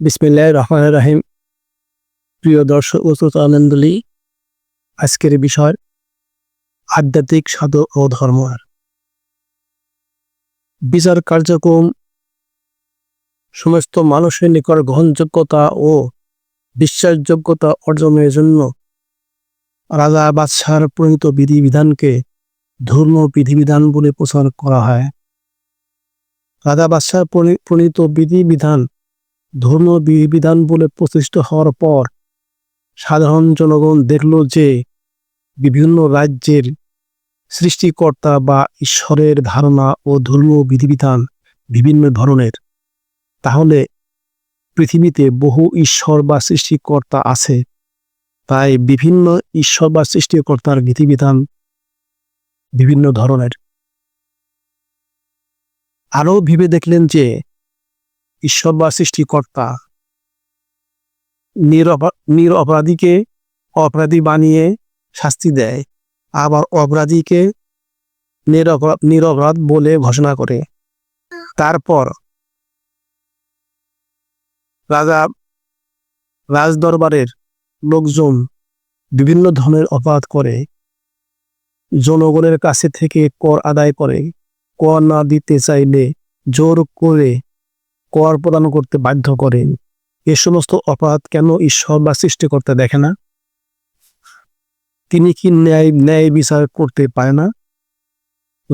বিসমিল্লাহ রহমান রাহিম। প্রিয় দর্শক ও শ্রোতানন্দলী আজকের বিষয় আধ্যাত্মিক সাধক ও ধর্ম। বিচার কার্যক্রম, সমস্ত মানুষের নিকট গ্রহণযোগ্যতা ও বিশ্বাসযোগ্যতা অর্জনের জন্য রাজা বাদশার প্রণীত বিধিবিধানকে ধর্ম বিধিবিধান বলে প্রচার করা হয়। রাজা প্রণী- প্রণীত বিধিবিধান ধর্ম বিধিবিধান বলে প্রতিষ্ঠিত হওয়ার পর সাধারণ জনগণ দেখল যে বিভিন্ন রাজ্যের সৃষ্টিকর্তা বা ঈশ্বরের ধারণা ও ধর্ম বিধিবিধান বিভিন্ন ধরনের। তাহলে পৃথিবীতে বহু ঈশ্বর বা সৃষ্টিকর্তা আছে। তাই বিভিন্ন ঈশ্বর বা সৃষ্টিকর্তার বিধিবিধান বিভিন্ন ধরনের। আরও ভেবে দেখলেন যে ঈশ্বর বা সৃষ্টিকর্তা। নিরপা- নিরপরাধীকে অপরাধী বানিয়ে শাস্তি দেয়, আবার অপরাধীকে নিরপরাধ বলে ঘোষণা করে। তারপর রাজা, রাজদরবারের লোকজন বিভিন্ন ধরনের অপরাধ করে। জনগণের কাছে থেকে কর আদায় করে। কর না দিতে চাইলে জোর করে কর প্রদান করতে বাধ্য করে। এ সমস্ত অপরাধ কেন ঈশ্বর বা সৃষ্টিকর্তা দেখে না? তিনি কি ন্যায় ন্যায় বিচার করতে পারে না?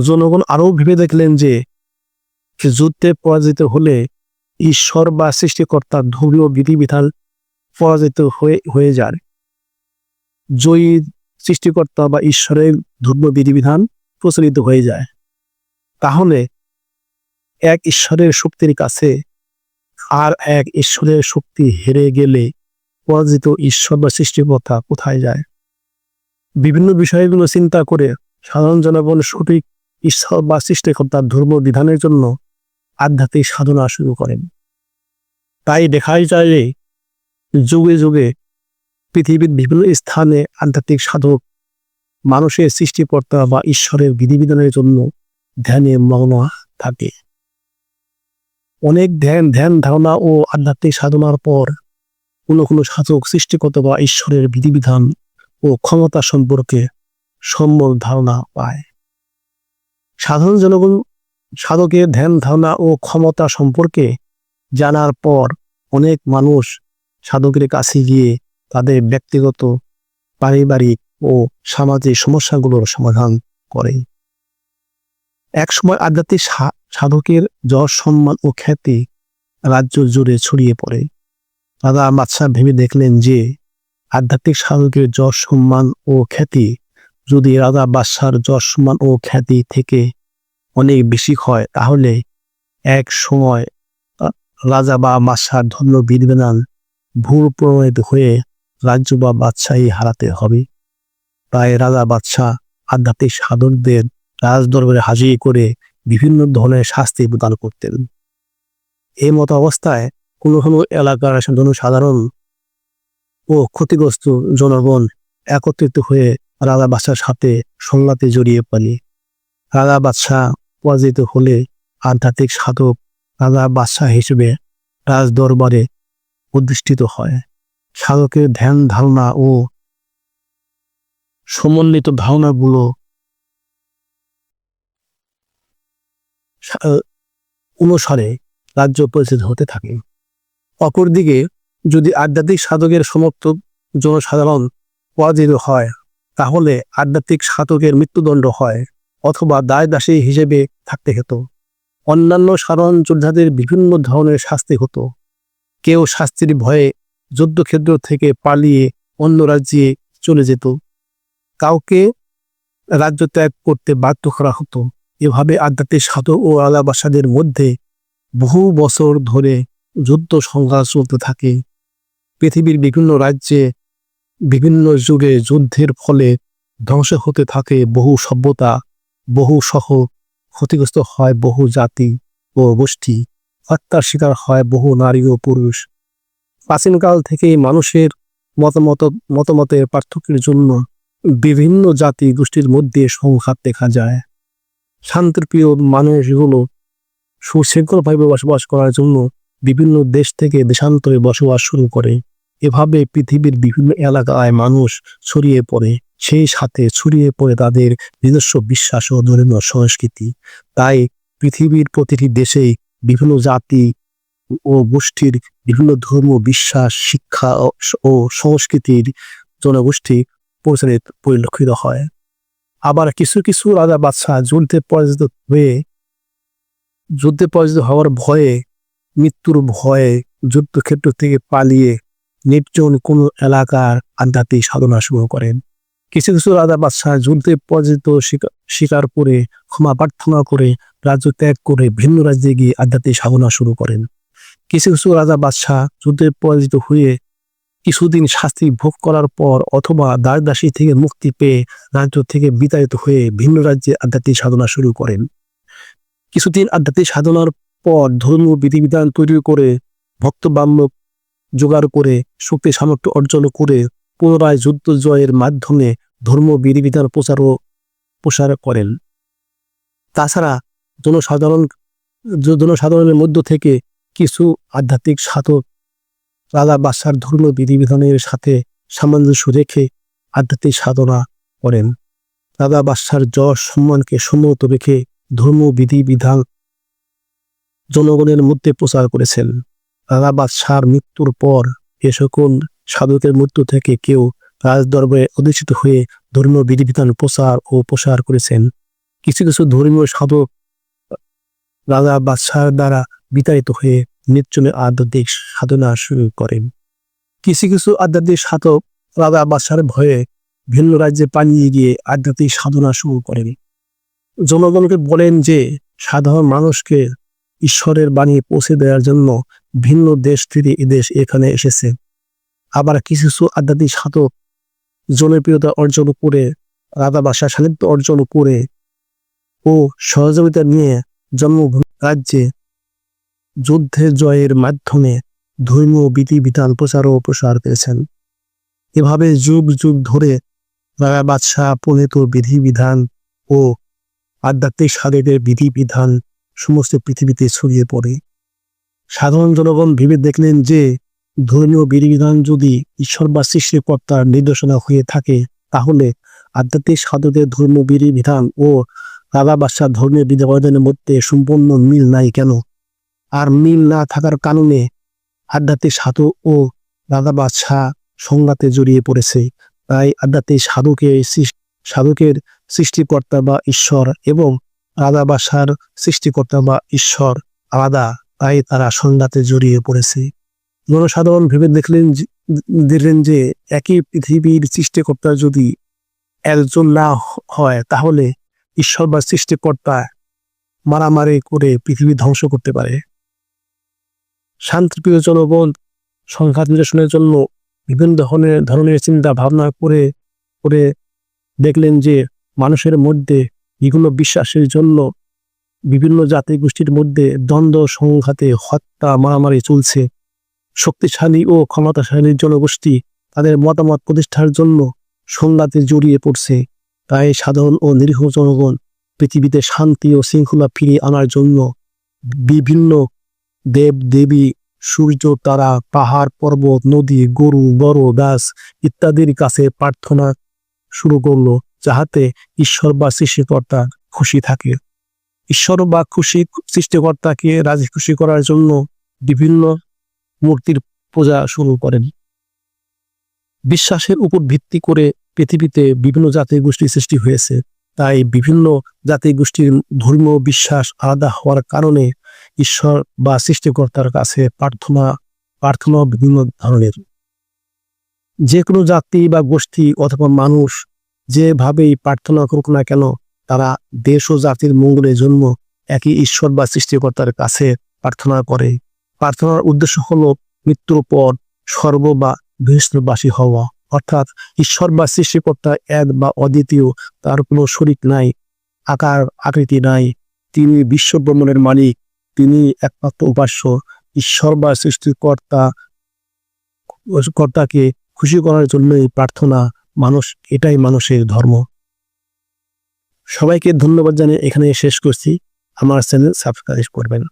জনগণ আরও ভেবে দেখলেন যে, যুদ্ধে পরাজিত হলে ঈশ্বর বা সৃষ্টিকর্তার ধর্মীয় বিধিবিধান পরাজিত হয়ে হয়ে যায়। জয়ী সৃষ্টিকর্তা বা ঈশ্বরের ধর্ম বিধিবিধান প্রচলিত হয়ে যায়। তাহলে এক ঈশ্বরের শক্তির কাছে আর এক ঈশ্বরের শক্তি হেরে গেলে পরাজিত ঈশ্বর বা সৃষ্টিকর্তা কোথায় যায়? বিভিন্ন বিষয়গুলো চিন্তা করে সাধারণ জনগণ সঠিক ঈশ্বর বা সৃষ্টিকর্তার ধর্ম বিধানের জন্য আধ্যাত্মিক সাধনা শুরু করেন। তাই দেখাই যায় যে যুগে যুগে পৃথিবীর বিভিন্ন স্থানে আধ্যাত্মিক সাধক মানুষের সৃষ্টিকর্তা বা ঈশ্বরের বিধিবিধানের জন্য ধ্যানে মগ্ন থাকে। অনেক ধ্যান ধ্যান ধারণা ও আধ্যাত্মিক সাধনার পর কোনো কোনো সাধক সৃষ্টিকর্তা বা ঈশ্বরের বিধিবিধান ও ক্ষমতা সম্পর্কে সম্যক ধারণা পায়। সাধারণ জনগণ সাধকের ধ্যান ধারণা ও ক্ষমতা সম্পর্কে জানার পর অনেক মানুষ সাধকের কাছে গিয়ে তাদের ব্যক্তিগত, পারিবারিক ও সামাজিক সমস্যাগুলোর সমাধান করে। একসময় আধ্যাত্মিক সাধকের যশ সম্মান ও খ্যাতি রাজ্য জুড়ে ছড়িয়ে পড়ে। রাজা বাদশাহ ভেবে দেখলেন যে আধ্যাত্মিক সাধকের যশ সম্মান ও খ্যাতি যদি রাজা বাদশার যশ সম্মান ও খ্যাতি থেকে অনেক বেশি হয়, তাহলে এক সময় রাজা বা বাদশার ধন্য বিধিবিধান ভুল প্রণয়িত হয়ে রাজ্য বা বাদশাহী হারাতে হবে। তাই রাজা বাদশাহ আধ্যাত্মিক সাধকদের রাজদরবারে হাজির করে বিভিন্ন ধরনের শাস্তি প্রদান করতেন। এই মতো অবস্থায় কোনো কোনো এলাকার জনসাধারণ ও ক্ষতিগ্রস্ত জনগণ একত্রিত হয়ে রাজা বাদশার সাথে সংলাপে জড়িয়ে পড়ে। রাজা বাদশাহ পরাজিত হলে আধ্যাত্মিক সাধক রাজা বাদশাহ হিসেবে রাজ দরবারে প্রতিষ্ঠিত হয়। সাধকের ধ্যান ধারণা ও সমন্বিত ধারণাগুলো অনুসারে রাজ্য পরিচিত হতে থাকে। অপরদিকে, যদি আধ্যাত্মিক সাধকের সমর্থক জনসাধারণ পরাজিত হয়, তাহলে আধ্যাত্মিক সাধকের মৃত্যুদণ্ড হয় অথবা দায় দাসী হিসেবে থাকতে হতো। অন্যান্য সাধারণ যোদ্ধাদের বিভিন্ন ধরনের শাস্তি হতো। কেউ শাস্তির ভয়ে যুদ্ধক্ষেত্র থেকে পালিয়ে অন্য রাজ্যে চলে যেত। কাউকে রাজ্য ত্যাগ করতে বাধ্য করা হতো। এভাবে আধ্যাত্মিক সাধক ও আলাবাসাদের মধ্যে বহু বছর ধরে যুদ্ধ সংঘাত চলতে থাকে। পৃথিবীর বিভিন্ন রাজ্যে বিভিন্ন যুগে যুদ্ধের ফলে ধ্বংস হতে থাকে বহু সভ্যতা, বহু সহ ক্ষতিগ্রস্ত হয় বহু জাতি ও গোষ্ঠী, হত্যার শিকার হয় বহু নারী ও পুরুষ। প্রাচীনকাল থেকেই মানুষের মতামত, মতামতের পার্থক্যের জন্য বিভিন্ন জাতি গোষ্ঠীর মধ্যে সংঘাত দেখা যায়। শান্তিপ্রিয় মানুষগুলো সুশৃঙ্খলভাবে বসবাস করার জন্য বিভিন্ন দেশ থেকে দেশান্তরে বসবাস শুরু করে। এভাবে পৃথিবীর বিভিন্ন এলাকায় মানুষ ছড়িয়ে পড়ে, সেই সাথে ছড়িয়ে পড়ে তাদের নিজস্ব বিশ্বাস ও ধর্মীয় সংস্কৃতি। তাই পৃথিবীর প্রতিটি দেশেই বিভিন্ন জাতি ও গোষ্ঠীর বিভিন্ন ধর্ম, বিশ্বাস, শিক্ষা ও- সংস্কৃতির জনগোষ্ঠী প্রচারিত পরিলক্ষিত হয়। আবার কিছু কিছু রাজা বাদশাহ যুদ্ধে পরাজিত হয়ে, যুদ্ধে পরাজিত হওয়ার ভয়ে, মৃত্যুর ভয়ে যুদ্ধক্ষেত্র থেকে পালিয়ে নির্জন কোনো এলাকার আধ্যাত্মিক সাধনা শুরু করেন। কিছু কিছু রাজা বাদশাহ যুদ্ধে পরাজিত স্বীকার- করে, ক্ষমা প্রার্থনা করে, রাজ্য ত্যাগ করে ভিন্ন রাজ্যে গিয়ে আধ্যাত্মিক সাধনা শুরু করেন। কিছু কিছু রাজা বাদশাহ যুদ্ধে পরাজিত হয়ে কিছুদিন শাস্তি ভোগ করার পর অথবা দাসদাসী থেকে মুক্তি পেয়ে রাজ্য থেকে বিতাড়িত হয়ে ভিন্ন রাজ্যে আধ্যাত্মিক সাধনা শুরু করেন। কিছুদিন আধ্যাত্মিক সাধনার পর ধর্মীয় বিধিবিধান তৈরি করে ভক্ত বাম্যক জোগাড় করে, শক্তি সামর্থ্য অর্জন করে পুনরায় যুদ্ধ জয়ের মাধ্যমে ধর্ম বিধিবিধান প্রচার ও প্রসার করেন। তাছাড়া জনসাধারণ, জনসাধারণের মধ্য থেকে কিছু আধ্যাত্মিক সাধক রাজা বাদশার ধর্ম বিধিবিধানের সাথে সামঞ্জস্য রেখে আধ্যাত্মিক সাধনা করেন। রাজা বাদশার যশ সম্মানকে সম্মত রেখে ধর্ম বিধিবিধান জনগণের মধ্যে প্রচার করেছেন। রাজা বাদশার মৃত্যুর পর এ সকল সাধকের মৃত্যু থেকে কেউ রাজদরবারে অধিষ্ঠিত হয়ে ধর্মীয় বিধিবিধান প্রচার ও প্রসার করেছেন। কিছু কিছু ধর্মীয় সাধক রাজা বাদশার দ্বারা বিতাড়িত হয়ে নির্জনে আধ্যাত্মিক সাধনা শুরু করেন। কিছু কিছু আধ্যাত্মিক সাধক রাজা বাদশার ভয়ে ভিন্ন রাজ্যে পালিয়ে গিয়ে আধ্যাত্মিক সাধনা শুরু করেন। জনগণকে বলেন যে, সাধারণ মানুষকে ঈশ্বরের বাণী পৌঁছে দেওয়ার জন্য ভিন্ন দেশ থেকে এদেশ এখানে এসেছে। আবার কিছু কিছু আধ্যাত্মিক সাধক জনপ্রিয়তা অর্জন করে, রাজা বাদশাহ সান্নিধ্য অর্জন করে ও সহযোগিতা নিয়ে জন্মভূমি রাজ্যে যুদ্ধে জয়ের মাধ্যমে ধর্মীয় বিধিবিধান, প্রচার ও প্রসার পেয়েছেন। এভাবে যুগ যুগ ধরে রাজা বাদশাহ প্রণীত বিধিবিধান ও আধ্যাত্মিক সাধকের বিধিবিধান সমস্ত পৃথিবীতে ছড়িয়ে পড়ে। সাধারণ জনগণ ভেবে দেখলেন যে ধর্মীয় বিধিবিধান যদি ঈশ্বর বা সৃষ্টিকর্তার নির্দেশনা হয়ে থাকে, তাহলে আধ্যাত্মিক সাধকের ধর্ম বিধিবিধান ও রাজা বাদশাহ ধর্মীয় বিধিবিধানের মধ্যে সম্পূর্ণ মিল নাই কেন? আর মিল না থাকার কারণে আধ্যাত্মিক সাধু ও রাজা বাদশাহ সংঘাতে জড়িয়ে পড়েছে। তাই আধ্যাত্মিক সাধুকে সাধকের সৃষ্টিকর্তা বা ঈশ্বর এবং রাজা বাদশার সৃষ্টিকর্তা বা ঈশ্বর আলাদা, তাই তারা সংঘাতে জড়িয়ে পড়েছে। জনসাধারণ ভেবে দেখলেন দেখলেন যে একই পৃথিবীর সৃষ্টিকর্তা যদি একজন না হয়, তাহলে ঈশ্বর বা সৃষ্টিকর্তা মারামারি করে পৃথিবী ধ্বংস করতে পারে। শান্তিপ্রিয় জনগণ, সংঘাত নিরসনের জন্য বিভিন্ন ধরনের ধরনের চিন্তা ভাবনা করে করে দেখলেন যে মানুষের মধ্যে বিভিন্ন বিশ্বাসের জন্য বিভিন্ন জাতি গোষ্ঠীর মধ্যে দ্বন্দ্ব, সংঘাতে হত্যা, মারামারি চলছে। শক্তিশালী ও ক্ষমতাশালী জনগোষ্ঠী তাদের মতামত প্রতিষ্ঠার জন্য সংঘাতে জড়িয়ে পড়ছে। তাই সাধারণ ও নিরীহ জনগণ পৃথিবীতে শান্তি ও শৃঙ্খলা ফিরিয়ে আনার জন্য বিভিন্ন দেব, দেবী, সূর্য, তারা, পাহাড়, পর্বত, নদী, গরু, বড়, গাছ ইত্যাদির কাছে প্রার্থনা শুরু করল যাহাতে ঈশ্বর বা সৃষ্টিকর্তা খুশি থাকে। ঈশ্বর বা খুশি, সৃষ্টিকর্তাকে রাজি খুশি করার জন্য বিভিন্ন মূর্তির পূজা শুরু করেন। বিশ্বাসের উপর ভিত্তি করে পৃথিবীতে বিভিন্ন জাতি গোষ্ঠী সৃষ্টি হয়েছে। তাই বিভিন্ন জাতি গোষ্ঠীর ধর্মীয় বিশ্বাস আলাদা হওয়ার কারণে ঈশ্বর বা সৃষ্টিকর্তার কাছে প্রার্থনা প্রার্থনা বিভিন্ন ধরনের। যে কোনো জাতি বা গোষ্ঠী অথবা মানুষ যেভাবেই প্রার্থনা করুক না কেন, তারা দেশ ও জাতির মঙ্গলের জন্য একই ঈশ্বর বা সৃষ্টিকর্তার কাছে প্রার্থনা করে। প্রার্থনার উদ্দেশ্য হলো মৃত্যুর পর সর্ব বা বৃহস্পতিবাসী হওয়া। অর্থাৎ ঈশ্বর বা সৃষ্টিকর্তা এক বা অদ্বিতীয়, তার কোনো শরিক নাই, আকার, আকৃতি নাই। তিনি বিশ্বব্রহ্মণের মালিক। তিনি একমাত্র উপাস্য ঈশ্বর বা সৃষ্টিকর্তা কর্তাকে খুশি করার জন্যই প্রার্থনা, মানুষ এটাই মানুষের ধর্ম। সবাইকে ধন্যবাদ জানিয়ে এখানে শেষ করছি। আমার চ্যানেল সাবস্ক্রাইব করবেন।